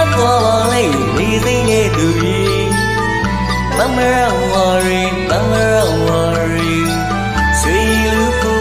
စီမြတ်သွားပါလိမ့်နေသိနေသူကြီးမမရဝရီမမရဝရီဆွေလူကို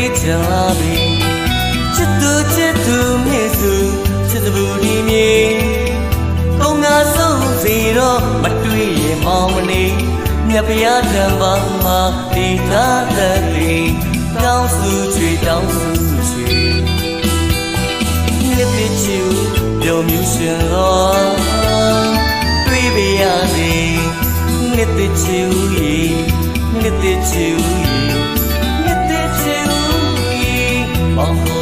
ပေးချင်လာပြီချစ်သူချစ်သူမြစ်သူချစ်သူဒီမြေကောင်းငါဆုံးစီတော့မတွေ့ရင်မောင်မနေမြတ်ပြားတံပါမှာဒီသာတဲ့လေတောင်းစုချွေတောင်းစုချွေနှစ်သိချူပြုံမြူရှင်လောတွေးပြရစေနှစ်သိချူဤနှစ်သိချူဤ ဘော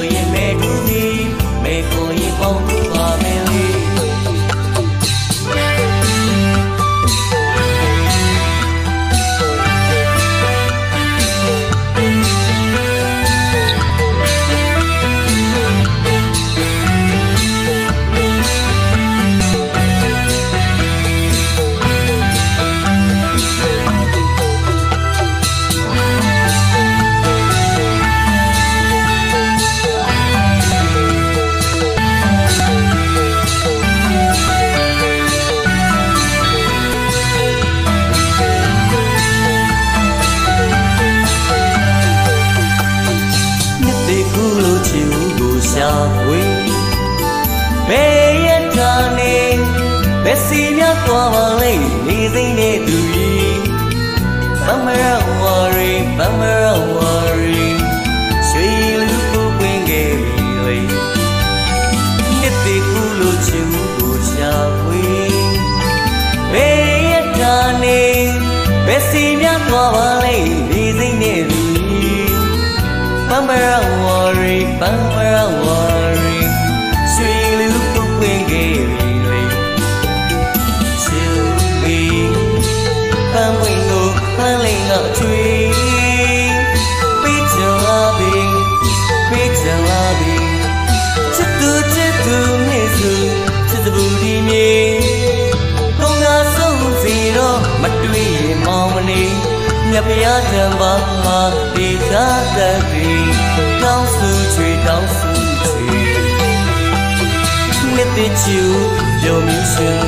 ရှာဖွေဘယ်ရထားနေဘယ်စီမြတ်သွားပါလိမ့်နေသိနေသူကြီးဘမရဝရီဘမရဝရီရွှေလူကိုပင်ခဲ့ပြီလေနှစ်သိကူလိုချီဦးကိုရှာဖွေဘယ်ရထားနေဘယ်စီမြတ်သွားပါလိမ့်နေသိနေသူကြီး Bummer worry, မြတ်ပြားတံပါမှာဒီသာတတ်ပြီတောင်းစုချွေတောင်းစုချွေနှစ်သိချူပြုံမြူရှင်လော